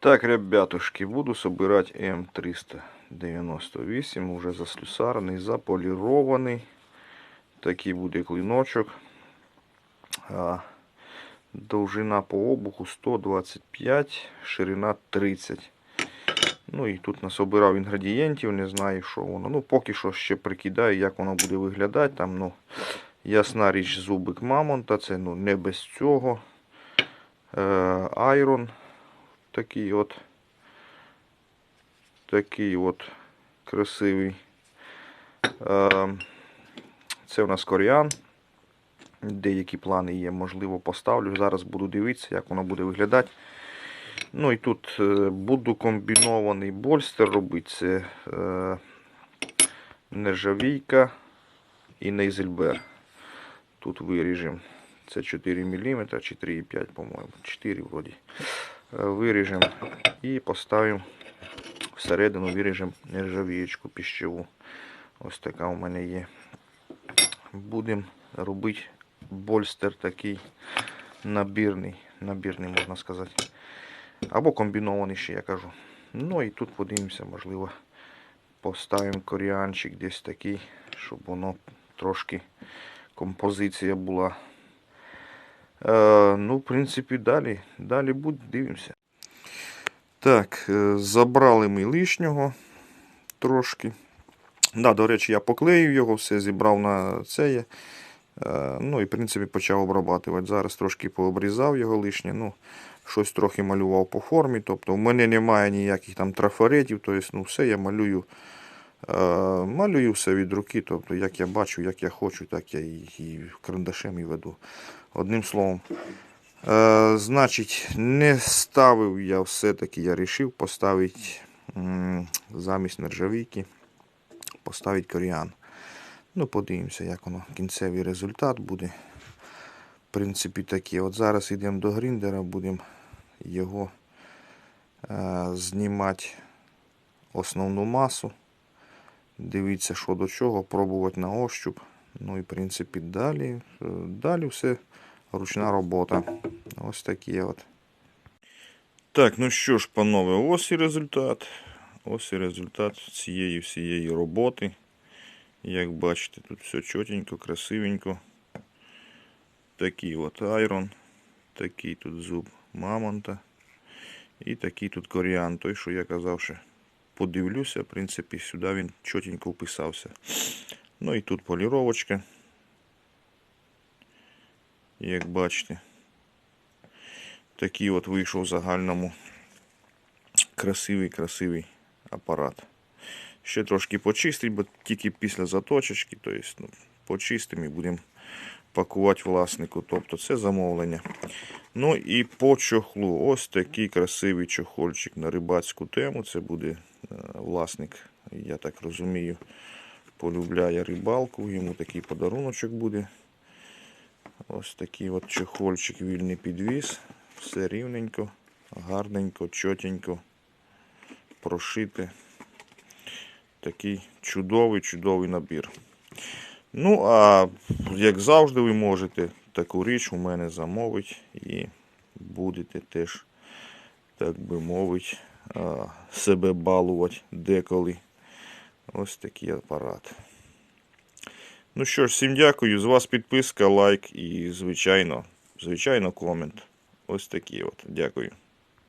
Так, ребятушки, буду собирать М398, уже заслюсарний, заполірований. Такий буде клиночок. Довжина по обуху 125, ширина 30. Ну і тут насобирав інгредієнтів, не знаю, що воно. Ну, поки що ще прикидаю, як воно буде виглядати. Там, ну, ясна річ, зубик мамонта, це ну, не без цього. Е, айрон такий от. Такий от красивий. Е, це у нас коріан. Деякі плани є, можливо, поставлю. Зараз буду дивитися, як воно буде виглядати. Ну і тут е, буду комбінований больстер робити. Це е, нержавійка і нейзельбер. Тут виріжемо. Це 4 мм чи 3,5, по-моєму. 4 вроді. Е, Виріжемо і поставимо всередину виріжемо нержавієчку піщеву. Ось така у мене є. Будемо робити больстер такий набірний, набірний можна сказати. Або комбінований ще, я кажу. Ну і тут подивимося, можливо, поставимо коріанчик десь такий, щоб воно трошки композиція була. Е, ну, в принципі, далі, далі буде, дивимося. Так, е, забрали ми лишнього трошки. Да, до речі, я поклеїв його, все зібрав на це. Е, Ну і в принципі почав обрабатувати. Зараз трошки пообрізав його лишнє. Ну, щось трохи малював по формі. Тобто в мене немає ніяких там трафаретів. Тобто, ну, все я малюю. Е, малюю все від руки. Тобто, як я бачу, як я хочу, так я і, карандашем і веду. Одним словом. Е, значить, не ставив я все-таки, я вирішив поставити замість нержавійки, поставити коріан. Ну, подивимося, як воно кінцевий результат буде. В принципі, такий. От зараз йдемо до гріндера, будемо його е, знімати основну масу. Дивіться, що до чого, пробувати на ощуп. Ну і в принципі далі, е, далі все ручна робота. Ось такі от. Так, ну що ж, панове, ось і результат. Ось і результат цієї всієї роботи. Як бачите, тут все чотенько, красивенько. Такий от айрон, такий тут зуб мамонта. І такий тут коріан. Той, що я казав, що подивлюся, в принципі, сюди він чотенько вписався. Ну і тут поліровочка. Як бачите, такий от вийшов в загальному красивий красивий апарат. Ще трошки почистить, бо тільки після заточечки, тобто, ну, почистимо і будемо пакувати власнику. Тобто це замовлення. Ну і по чохлу. Ось такий красивий чохольчик на рибацьку тему. Це буде власник, я так розумію, полюбляє рибалку. Йому такий подаруночок буде. Ось такий от чохольчик, вільний підвіз. Все рівненько, гарненько, чотенько прошити. Такий чудовий, чудовий набір. Ну, а як завжди, ви можете таку річ у мене замовити і будете теж, так би мовити, себе балувати деколи. Ось такий апарат. Ну що ж, всім дякую. З вас підписка, лайк і, звичайно, звичайно, комент. Ось такі от. Дякую.